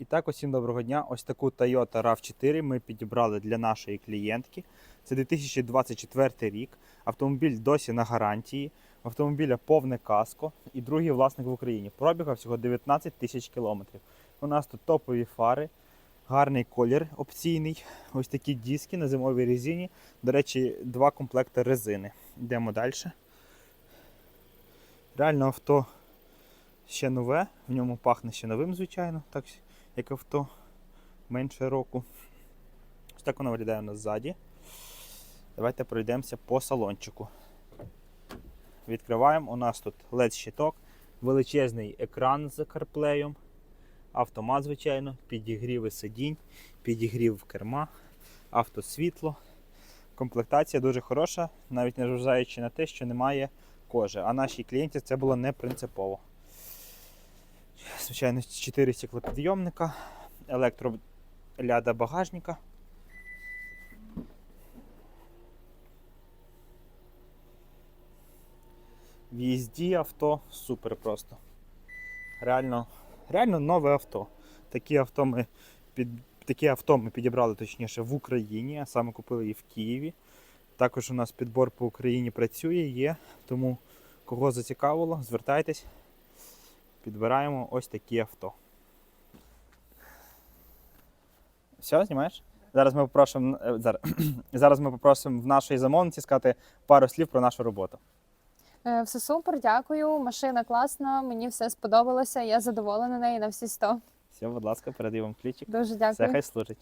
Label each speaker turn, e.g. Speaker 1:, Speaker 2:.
Speaker 1: І так, усім доброго дня. Ось таку Toyota RAV4 ми підібрали для нашої клієнтки. Це 2024 рік. Автомобіль досі на гарантії. В автомобіля повне каско і другий власник в Україні. Пробіга всього 19 тисяч кілометрів. У нас тут топові фари, гарний колір опційний. Ось такі диски на зимовій резині. До речі, два комплекти резини. Йдемо далі. Реально авто ще нове, в ньому пахне ще новим, звичайно, так як авто менше року. Ось так воно виглядає у нас ззаді. Давайте пройдемося по салончику. Відкриваємо. У нас тут LED-щиток, величезний екран з CarPlay, автомат, звичайно, підігріви сидінь, підігрів керма, автосвітло. Комплектація дуже хороша, навіть не зважаючи на те, що немає кожи. А нашій клієнті це було не принципово. Звичайно, 4 стеклопідйомника, електроляда багажника. В їзді авто супер просто. Реально, реально нове авто. Такі авто ми під, такі авто ми підібрали точніше в Україні, а саме купили її в Києві. Також у нас підбор по Україні працює, є. Тому кого зацікавило, звертайтесь підбираємо ось такі авто. Все, знімаєш? Зараз ми попросимо, е, зараз, зараз ми попросимо в нашої замовниці сказати пару слів про нашу роботу.
Speaker 2: Е, Все супер, дякую. Машина класна, мені все сподобалося. Я задоволена нею на всі 100.
Speaker 1: Все, будь ласка, передаю вам ключик.
Speaker 2: Дуже
Speaker 1: Все
Speaker 2: дякую.
Speaker 1: хай служить.